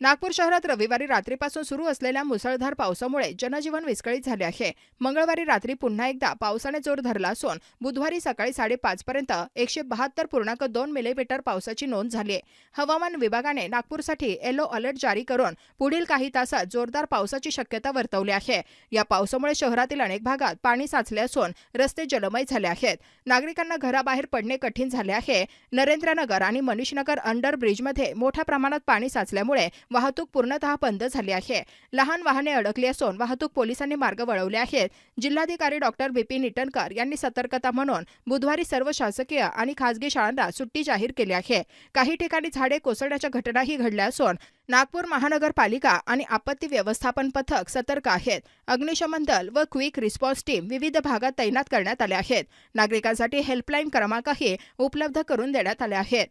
नागपूर शहरात रविवारी रात्रीपासून सुरू असलेल्या मुसळधार पावसामुळे जनजीवन विस्कळीत झाले आहे. मंगळवारी रात्री पुन्हा एकदा पावसाने जोर धरला असून बुधवारी सकाळी साडेपाचपर्यंत एकशे बहात्तर पूर्णांक दोन मिलीमीटर पावसाची नोंद झाली आहे. हवामान विभागाने नागपूरसाठी येलो अलर्ट जारी करून पुढील काही तासात जोरदार पावसाची शक्यता वर्तवली आहे. या पावसामुळे शहरातील अनेक भागात पाणी साचले असून रस्ते जलमय झाले आहेत. नागरिकांना घराबाहेर पडणे कठीण झाले आहे. नरेंद्रनगर आणि मनीषनगर अंडर ब्रिजमध्ये मोठ्या प्रमाणात पाणी साचल्यामुळे वाहतूक पूर्णतः बंद झाली आहे. लहान वाहने अडकली असून वाहतूक पोलिसांनी मार्ग वळवले आहेत. जिल्हाधिकारी डॉक्टर बिपिन इटनकर यांनी सतर्कता म्हणून बुधवारी सर्व शासकीय आणि खासगी शाळांना सुट्टी जाहीर केली आहे. काही ठिकाणी झाडे कोसळण्याच्या घटनाही घडल्या असून नागपूर महानगरपालिका आणि आपत्ती व्यवस्थापन पथक सतर्क आहेत. अग्निशमन दल व क्विक रिस्पॉन्स टीम विविध भागात तैनात करण्यात आल्या आहेत. नागरिकांसाठी हेल्पलाईन क्रमांकही उपलब्ध करून देण्यात आले आहेत.